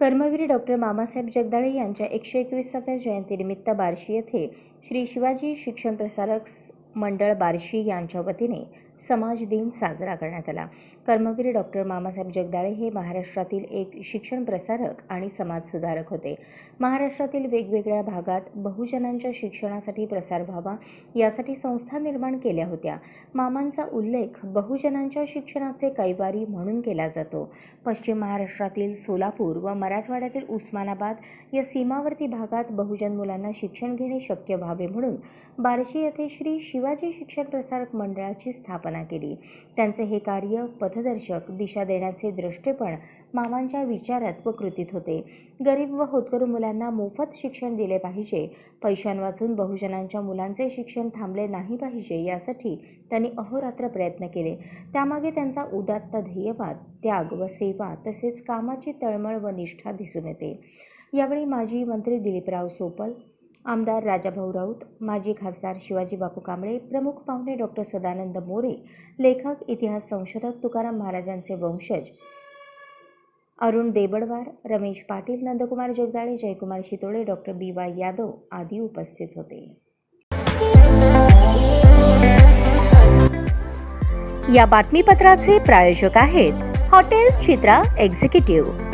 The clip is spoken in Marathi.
कर्मवीर डॉक्टर मामासाहेब जगदाळे यांच्या एकशे एकवीसाव्या जयंतीनिमित्त बार्शी येथे श्री शिवाजी शिक्षण प्रसारक मंडळ बार्शी यांच्या वतीने समाज दिन साजरा करण्यात आला. कर्मवीर डॉक्टर मामासाहेब जगदाळे हे महाराष्ट्रातील एक शिक्षण प्रसारक आणि समाजसुधारक होते. महाराष्ट्रातील वेगवेगळ्या भागात बहुजनांच्या शिक्षणासाठी प्रसार व्हावा यासाठी संस्था निर्माण केल्या होत्या. मामांचा उल्लेख बहुजनांच्या शिक्षणाचे कैवारी म्हणून केला जातो. पश्चिम महाराष्ट्रातील सोलापूर व मराठवाड्यातील उस्मानाबाद या सीमावर्ती भागात बहुजन मुलांना शिक्षण घेणे शक्य व्हावे म्हणून बार्शी येथे श्री शिवाजी शिक्षण प्रसारक मंडळाची स्थापना केली. त्यांचे हे कार्य पथदर्शक दिशा देण्याचे दृष्टेपण मामांच्या विचारात व कृतीत होते. गरीब व होतकरू मुलांना मोफत शिक्षण दिले पाहिजे. पैशांवाचून बहुजनांच्या मुलांचे शिक्षण थांबले नाही पाहिजे यासाठी त्यांनी अहोरात्र प्रयत्न केले. त्यामागे त्यांचा उदात्त ध्येयवाद त्याग व सेवा तसेच कामाची तळमळ व निष्ठा दिसून येते. यावेळी माजी मंत्री दिलीपराव सोपल आमदार राजाभाऊ राऊत माजी खासदार शिवाजी बापू कांबळे प्रमुख पाहुणे डॉक्टर सदानंद मोरे लेखक इतिहास संशोधक तुकाराम महाराजांचे वंशज. Arun Debadwar Ramesh Patil Nandkumar Jagdale Jaykumar Shitole doctor B Y Yadav आदी उपस्थित होते. या बातमीपत्राचे प्रायोजक आहेत हॉटेल चित्रा एक्झिक्युटिव्ह.